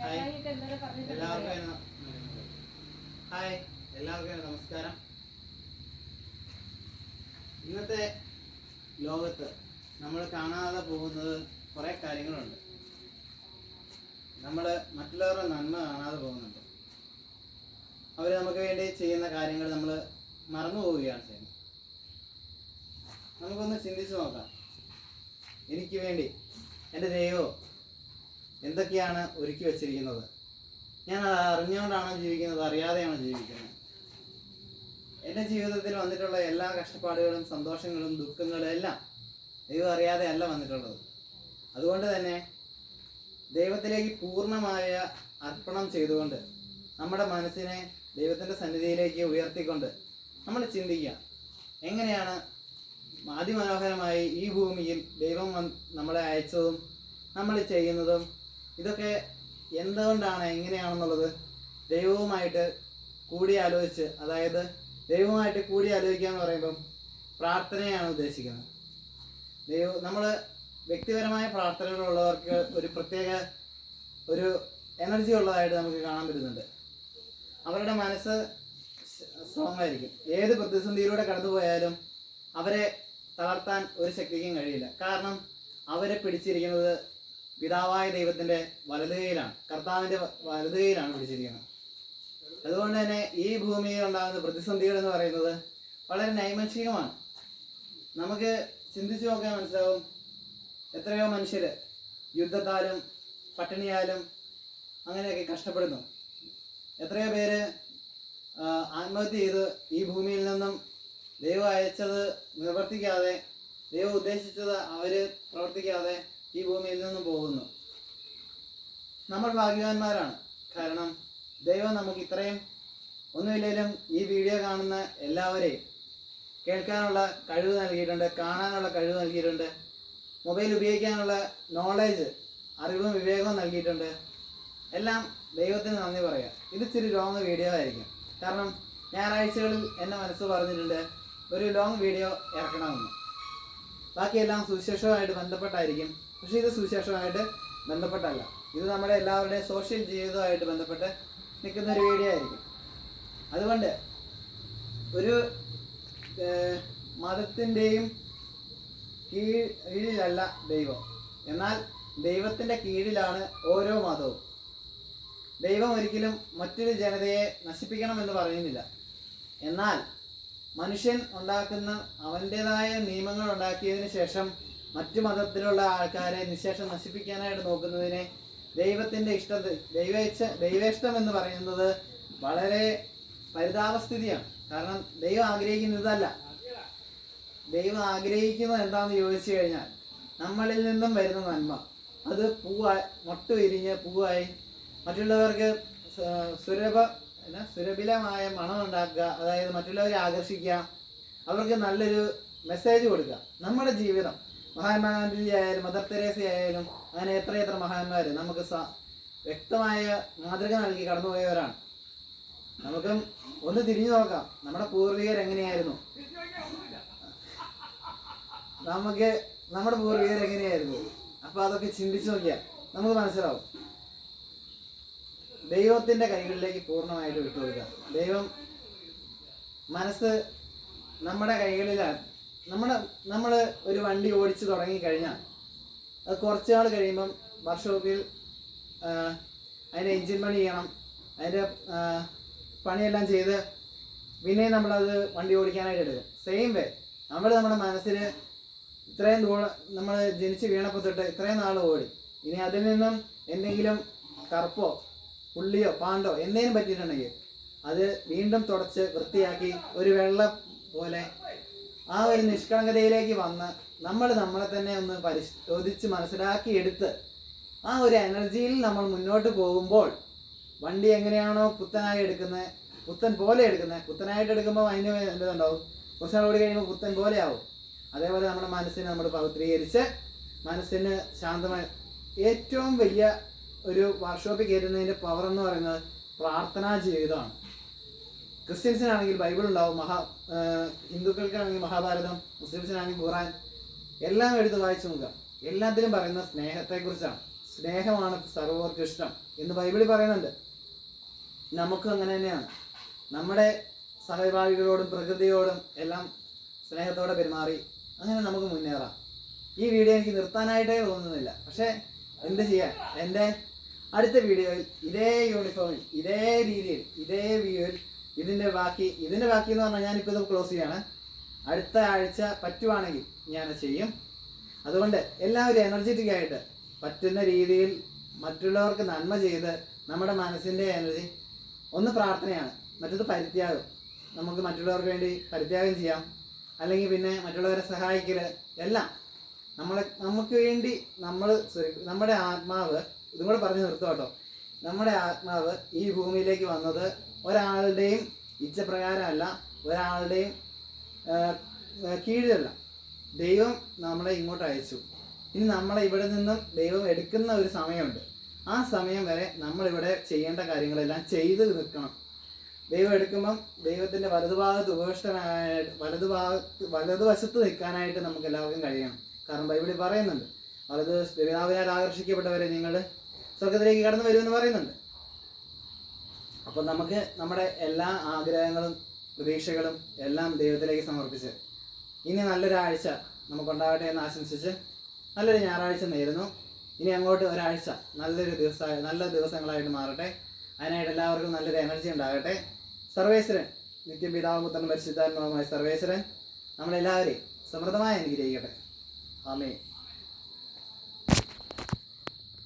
Hi എല്ലാവർക്കും hi എല്ലാവർക്കും നമസ്കാരം. ഇന്നത്തെ ലോകത്ത് നമ്മൾ കാണാതെ പോകുന്നത് കുറേ കാര്യങ്ങളുണ്ട്. നമ്മൾ മറ്റുള്ളവരുടെ നന്മ കാണാതെ പോകുന്നുണ്ട്. അവർ നമുക്ക് വേണ്ടി ചെയ്യുന്ന കാര്യങ്ങൾ നമ്മൾ മറന്നു പോവുകയാണ് ചെയ്യുന്നത്. നമുക്കൊന്ന് ചിന്തിച്ച് നോക്കാം. എനിക്ക് വേണ്ടി എന്റെ ദൈവം എന്തൊക്കെയാണ് ഒരുക്കി വച്ചിരിക്കുന്നത്? ഞാൻ അത് അറിഞ്ഞുകൊണ്ടാണോ ജീവിക്കുന്നത്? അറിയാതെയാണോ ജീവിക്കുന്നത്? എന്റെ ജീവിതത്തിൽ വന്നിട്ടുള്ള എല്ലാ കഷ്ടപ്പാടുകളും സന്തോഷങ്ങളും ദുഃഖങ്ങളും എല്ലാം ദൈവം അറിയാതെ അല്ല വന്നിട്ടുള്ളത്. അതുകൊണ്ട് തന്നെ ദൈവത്തിലേക്ക് പൂർണമായ അർപ്പണം ചെയ്തുകൊണ്ട് നമ്മുടെ മനസ്സിനെ ദൈവത്തിന്റെ സന്നിധിയിലേക്ക് ഉയർത്തിക്കൊണ്ട് നമ്മൾ ചിന്തിക്കുക എങ്ങനെയാണ് അതിമനോഹരമായി ഈ ഭൂമിയിൽ ദൈവം നമ്മളെ അയച്ചതും നമ്മൾ ചെയ്യുന്നതും ഇതൊക്കെ എന്തുകൊണ്ടാണ് എങ്ങനെയാണെന്നുള്ളത് ദൈവവുമായിട്ട് കൂടി ആലോചിച്ച് അതായത് ദൈവവുമായിട്ട് കൂടി ആലോചിക്കുക എന്ന് പറയുമ്പം പ്രാർത്ഥനയാണ് ഉദ്ദേശിക്കുന്നത്. ദൈവം നമ്മൾ വ്യക്തിപരമായ പ്രാർത്ഥനകളുള്ളവർക്ക് ഒരു പ്രത്യേക ഒരു എനർജി ഉള്ളതായിട്ട് നമുക്ക് കാണാൻ പറ്റുന്നുണ്ട്. അവരുടെ മനസ്സ് സ്ട്രോങ് ആയിരിക്കും. ഏത് പ്രതിസന്ധിയിലൂടെ കടന്നു പോയാലും അവരെ തളർത്താൻ ഒരു ശക്തിക്കും കഴിയില്ല. കാരണം അവരെ പിടിച്ചിരിക്കുന്നത് പിതാവായ ദൈവത്തിന്റെ വലതുകയിലാണ്. കർത്താവിന്റെ വലതുകയിലാണ് പിടിച്ചിരിക്കുന്നത്. അതുകൊണ്ട് തന്നെ ഈ ഭൂമിയിൽ ഉണ്ടാകുന്ന പ്രതിസന്ധികൾ എന്ന് പറയുന്നത് വളരെ നൈമക്ഷികമാണ് നമുക്ക് ചിന്തിച്ചു നോക്കാൻ മനസ്സിലാവും എത്രയോ മനുഷ്യർ യുദ്ധത്താലും പട്ടിണിയാലും അങ്ങനെയൊക്കെ കഷ്ടപ്പെടുന്നു. എത്രയോ പേര് ആത്മഹത്യ ചെയ്ത് ഈ ഭൂമിയിൽ നിന്നും ദൈവം അയച്ചത് നിവർത്തിക്കാതെ ദൈവം ഉദ്ദേശിച്ചത് അവർ പ്രവർത്തിക്കാതെ ഈ ഭൂമിയിൽ നിന്നും പോകുന്നു. നമ്മൾ ഭാഗ്യവാന്മാരാണ്. കാരണം ദൈവം നമുക്ക് ഇത്രയും ഒന്നുമില്ലെങ്കിലും ഈ വീഡിയോ കാണുന്ന എല്ലാവരെയും കേൾക്കാനുള്ള കഴിവ് നൽകിയിട്ടുണ്ട് കാണാനുള്ള കഴിവ് നൽകിയിട്ടുണ്ട് മൊബൈൽ ഉപയോഗിക്കാനുള്ള നോളേജ് അറിവും വിവേകവും നൽകിയിട്ടുണ്ട്. എല്ലാം ദൈവത്തിന് നന്ദി പറയാം. ഇത് ഇച്ചിരി ലോങ് വീഡിയോ ആയിരിക്കും. കാരണം ഞായറാഴ്ചകളിൽ എന്റെ മനസ്സ് പറഞ്ഞിട്ടുണ്ട് ഒരു ലോങ് വീഡിയോ ഇറക്കണമെന്ന്. ബാക്കിയെല്ലാം സുവിശേഷവുമായിട്ട് ബന്ധപ്പെട്ടായിരിക്കും. പക്ഷേ ഇത് സുവിശേഷവുമായിട്ട് ബന്ധപ്പെട്ടല്ല ഇത് നമ്മുടെ എല്ലാവരുടെയും സോഷ്യൽ ജീവിതവുമായിട്ട് ബന്ധപ്പെട്ട് നിൽക്കുന്ന ഒരു വീഡിയോ ആയിരിക്കും. അതുകൊണ്ട് ഒരു മതത്തിന്റെയും കീഴ് കീഴിലല്ല ദൈവം. എന്നാൽ ദൈവത്തിന്റെ കീഴിലാണ് ഓരോ മതവും. ദൈവം ഒരിക്കലും മറ്റൊരു ജനതയെ നശിപ്പിക്കണമെന്ന് പറയുന്നില്ല. എന്നാൽ മനുഷ്യൻ ഉണ്ടാക്കുന്ന അവന്റെതായ നിയമങ്ങൾ ഉണ്ടാക്കിയതിന് ശേഷം മറ്റു മതത്തിലുള്ള ആൾക്കാരെ നിശേഷം നശിപ്പിക്കാനായിട്ട് നോക്കുന്നതിനെ ദൈവത്തിന്റെ ഇഷ്ടം ദൈവേച്ഛ ദൈവേഷ്ടം എന്ന് പറയുന്നത് വളരെ പരിതാപസ്ഥിതിയാണ്. കാരണം ദൈവം ആഗ്രഹിക്കുന്നതല്ല ദൈവം ആഗ്രഹിക്കുന്നത് എന്താണെന്ന് ചോദിച്ചു കഴിഞ്ഞാൽ നമ്മളിൽ നിന്നും വരുന്ന നന്മ. അത് പൂവായി മൊട്ട് വിരിഞ്ഞ് പൂവായി മറ്റുള്ളവർക്ക് സ- സുലഭ സുരഭിലമായ മണം ഉണ്ടാക്കുക അതായത് മറ്റുള്ളവരെ ആകർഷിക്കുക അവർക്ക് നല്ലൊരു മെസ്സേജ് കൊടുക്കുക. നമ്മുടെ ജീവിതം മഹാത്മാഗാന്ധി ആയാലും മദർ തെരേസ ആയാലും അങ്ങനെ എത്രയെത്ര എത്ര മഹാന്മാർ നമുക്ക് വ്യക്തമായ മാതൃക നൽകി കടന്നുപോയവരാണ്. നമുക്കും ഒന്ന് തിരിഞ്ഞു നോക്കാം നമ്മുടെ പൂർവികർ എങ്ങനെയായിരുന്നു? നമുക്ക് നമ്മുടെ പൂർവികർ എങ്ങനെയായിരുന്നു? അപ്പൊ അതൊക്കെ ചിന്തിച്ചു നോക്കിയാൽ നമുക്ക് മനസ്സിലാവും. ദൈവത്തിന്റെ കൈകളിലേക്ക് പൂർണമായിട്ട് വിട്ടുകൊടുക്കുക ദൈവം മനസ്സ് നമ്മുടെ കൈകളിലാണ്. നമ്മുടെ നമ്മൾ ഒരു വണ്ടി ഓടിച്ചു തുടങ്ങിക്കഴിഞ്ഞാൽ അത് കുറച്ച് നാൾ കഴിയുമ്പം വർക്ക്ഷോപ്പിൽ അതിന്റെ എൻജിൻ പണി ചെയ്യണം അതിന്റെ പണിയെല്ലാം ചെയ്ത് പിന്നെയും നമ്മളത് വണ്ടി ഓടിക്കാനായിട്ട് എടുക്കും. സെയിം വേ നമ്മൾ നമ്മുടെ മനസ്സിൽ ഇത്രയും ദൂരം നമ്മൾ ജനിച്ച് വീണപ്പോൾ തൊട്ട് ഇത്രയും നാൾ ഓടി. ഇനി അതിൽ നിന്നും എന്തെങ്കിലും കറുപ്പോ പുള്ളിയോ പാണ്ടോ എന്തേലും പറ്റിയിട്ടുണ്ടെങ്കിൽ അത് വീണ്ടും തുടച്ച് വൃത്തിയാക്കി ഒരു വെള്ളം പോലെ ആ ഒരു നിഷ്കളങ്കതയിലേക്ക് വന്ന് നമ്മൾ നമ്മളെ തന്നെ ഒന്ന് പരിശോധിച്ച് മനസ്സിലാക്കി എടുത്ത് ആ ഒരു എനർജിയിൽ നമ്മൾ മുന്നോട്ട് പോകുമ്പോൾ വണ്ടി എങ്ങനെയാണോ പുത്തനായി എടുക്കുന്നത് പുത്തൻ പോലെ എടുക്കുന്നത് പുത്തനായിട്ട് എടുക്കുമ്പോൾ അതിന് എന്തുണ്ടാവും? കുറച്ച് നാൾ ഓടി കഴിയുമ്പോൾ പുത്തൻ പോലെ ആവും അതേപോലെ നമ്മുടെ മനസ്സിനെ നമ്മൾ പവിത്രീകരിച്ച് മനസ്സിന് ശാന്തമായി ഏറ്റവും വലിയ ഒരു വർക്ക്ഷോപ്പിൽ കയറ്റുന്നതിന്റെ പവർ എന്ന് പറയുന്നത് പ്രാർത്ഥനാ ജീവിതമാണ്. ക്രിസ്ത്യൻസിനാണെങ്കിൽ ബൈബിൾ ഉണ്ടാവും മഹാ ഹിന്ദുക്കൾക്കാണെങ്കിൽ മഹാഭാരതം മുസ്ലിംസിനാണെങ്കിൽ ഖുറാൻ എല്ലാം എടുത്ത് വായിച്ചു നോക്കുക. എല്ലാത്തിലും പറയുന്ന സ്നേഹത്തെക്കുറിച്ചാണ്. സ്നേഹമാണ് സർവർക്കും ഇഷ്ടം എന്ന് ബൈബിളിൽ പറയുന്നുണ്ട്. നമുക്കും അങ്ങനെ തന്നെയാണ്. നമ്മുടെ സഹപാഠികളോടും പ്രകൃതിയോടും എല്ലാം സ്നേഹത്തോടെ പെരുമാറി അങ്ങനെ നമുക്ക് മുന്നേറാം. ഈ വീഡിയോ എനിക്ക് നിർത്താനായിട്ടേ തോന്നുന്നില്ല. പക്ഷേ എന്ത് ചെയ്യാ? എന്റെ അടുത്ത വീഡിയോയിൽ ഇതേ യൂണിഫോമിൽ ഇതേ രീതിയിൽ ഇതേ വ്യൂവിൽ ഇതിന്റെ ബാക്കി ഇതിന്റെ ബാക്കി എന്ന് പറഞ്ഞാൽ ഞാനിപ്പോൾ ഇത് ക്ലോസ് ചെയ്യാണ്. അടുത്ത ആഴ്ച പറ്റുവാണെങ്കിൽ ഞാൻ ചെയ്യും. അതുകൊണ്ട് എല്ലാവരും എനർജറ്റിക് ആയിട്ട് പറ്റുന്ന രീതിയിൽ മറ്റുള്ളവർക്ക് നന്മ ചെയ്ത് നമ്മുടെ മനസ്സിന്റെ എനർജി ഒന്ന് പ്രാർത്ഥനയാണ്. മറ്റത് പരിത്യാഗം. നമുക്ക് മറ്റുള്ളവർക്ക് വേണ്ടി പരിത്യാഗം ചെയ്യാം. അല്ലെങ്കിൽ പിന്നെ മറ്റുള്ളവരെ സഹായിക്കൽ എല്ലാം നമ്മളെ നമുക്ക് വേണ്ടി നമ്മൾ നമ്മുടെ ആത്മാവ് ഇതും കൂടെ പറഞ്ഞു നിർത്തും കേട്ടോ. നമ്മുടെ ആത്മാവ് ഈ ഭൂമിയിലേക്ക് വന്നത് ഒരാളുടെയും ഇച്ഛപ്രകാരമല്ല ഒരാളുടെയും കീഴിലല്ല. ദൈവം നമ്മളെ ഇങ്ങോട്ട് അയച്ചു. ഇനി നമ്മളെ ഇവിടെ നിന്നും ദൈവം എടുക്കുന്ന ഒരു സമയമുണ്ട്. ആ സമയം വരെ നമ്മളിവിടെ ചെയ്യേണ്ട കാര്യങ്ങളെല്ലാം ചെയ്ത് നിൽക്കണം. ദൈവം എടുക്കുമ്പം ദൈവത്തിന്റെ വലതുഭാഗത്ത് ഉപേഷ്ടനായ വലതുഭാഗത്ത് വലതുവശത്ത് നിൽക്കാനായിട്ട് നമുക്ക് എല്ലാവർക്കും കഴിയണം. കാരണം ബൈബിളിൽ പറയുന്നുണ്ട്. അതായത് പിതാവിനാൽ ആകർഷിക്കപ്പെട്ടവരെ നിങ്ങൾ സ്വർഗത്തിലേക്ക് കടന്നു വരുമെന്ന് പറയുന്നുണ്ട്. അപ്പോൾ നമുക്ക് നമ്മുടെ എല്ലാ ആഗ്രഹങ്ങളും പ്രതീക്ഷകളും എല്ലാം ദൈവത്തിലേക്ക് സമർപ്പിച്ച് ഇനി നല്ലൊരാഴ്ച നമുക്കുണ്ടാകട്ടെ എന്ന് ആശംസിച്ച് നല്ലൊരു ഞായറാഴ്ച നേരുന്നു. ഇനി അങ്ങോട്ട് ഒരാഴ്ച നല്ലൊരു ദിവസ നല്ല ദിവസങ്ങളായിട്ട് മാറട്ടെ. അതിനായിട്ട് എല്ലാവർക്കും നല്ലൊരു എനർജി ഉണ്ടാകട്ടെ. സർവേശ്വരൻ നിത്യം പിതാവ് പുത്രൻ പരിശുദ്ധാത്മാവുമായ സർവേശ്വരൻ നമ്മളെല്ലാവരെയും സമൃദ്ധമായി അനുഗ്രഹിക്കട്ടെ. Amém.